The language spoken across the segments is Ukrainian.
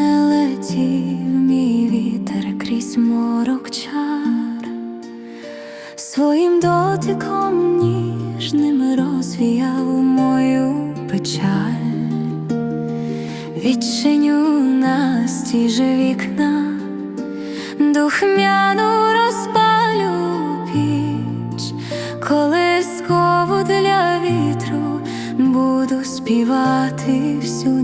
мене летів мій вітер крізь морок чар, своїм дотиком ніжним розвіяв мою печаль, відчиню настій же вікна, духмяну розпалю піч, колискову для вітру буду співати всю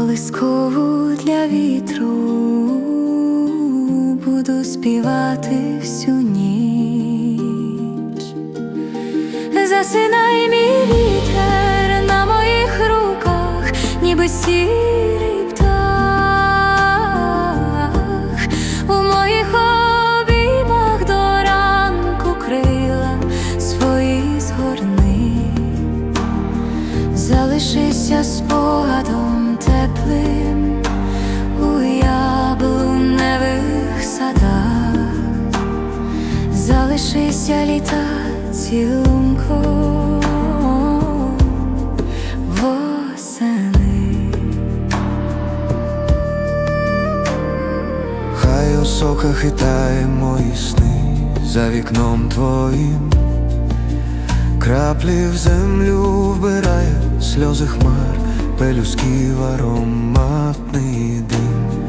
колискову для вітру буду співати всю ніч. Засинай мій вітер на моїх руках, ніби сірий залишися літа цілунком восени. Хай осока хитає мої сни за вікном твоїм, краплі в землю вбирає сльози хмар, пелюсків ароматний дим,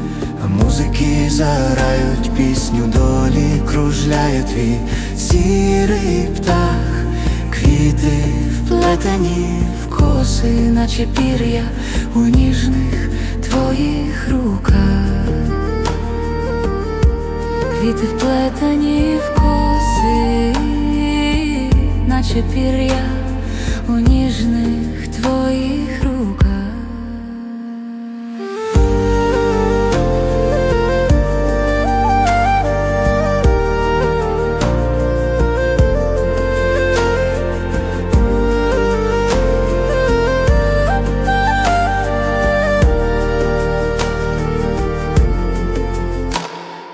музики заграють пісню долі, кружляє твій сірий птах, квіти Вплетені в коси, наче пір'я у ніжних твоїх руках. Квіти вплетені в коси, наче пір'я у ніжних твоїх руках.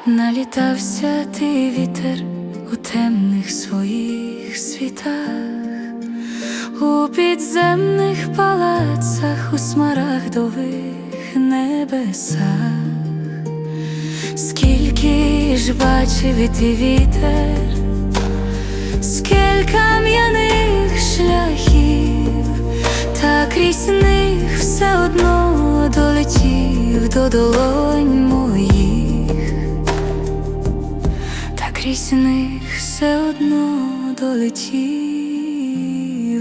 Налітався ти вітер у темних своїх світах, у підземних палацах, у смарагдових небесах, скільки ж бачив і ти вітер, скільки кам'яних шляхів, та крізь них все одно долетів до долонь крізь них все одно долетів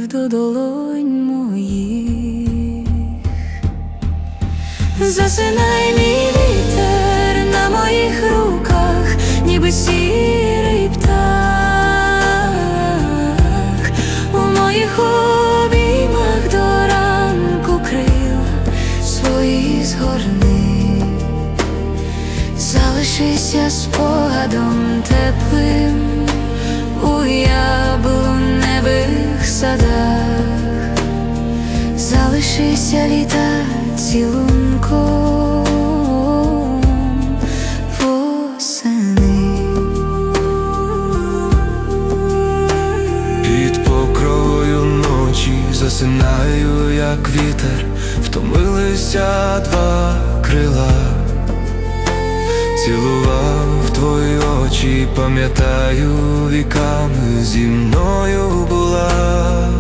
до долонь моїх. Засинай мій Залишися спогадом теплим у яблуневих садах, залишися літа цілунком восени. Під покровою ночі засинаю, як вітер, втомилися два крила, цілував твої очі, пам'ятаю, віками зі мною була.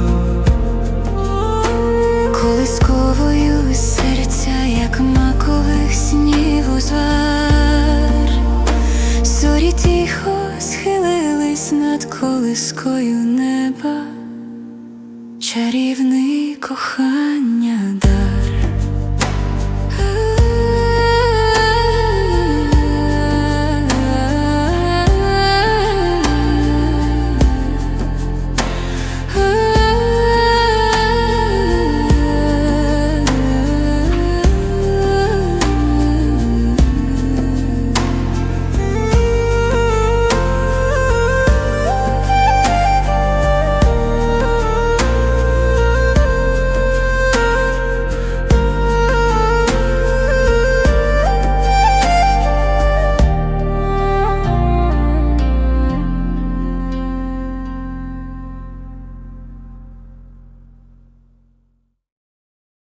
Колисковою серця, як макових снів узвар, зорі тихо схилились над колискою неба, чарівний кохання.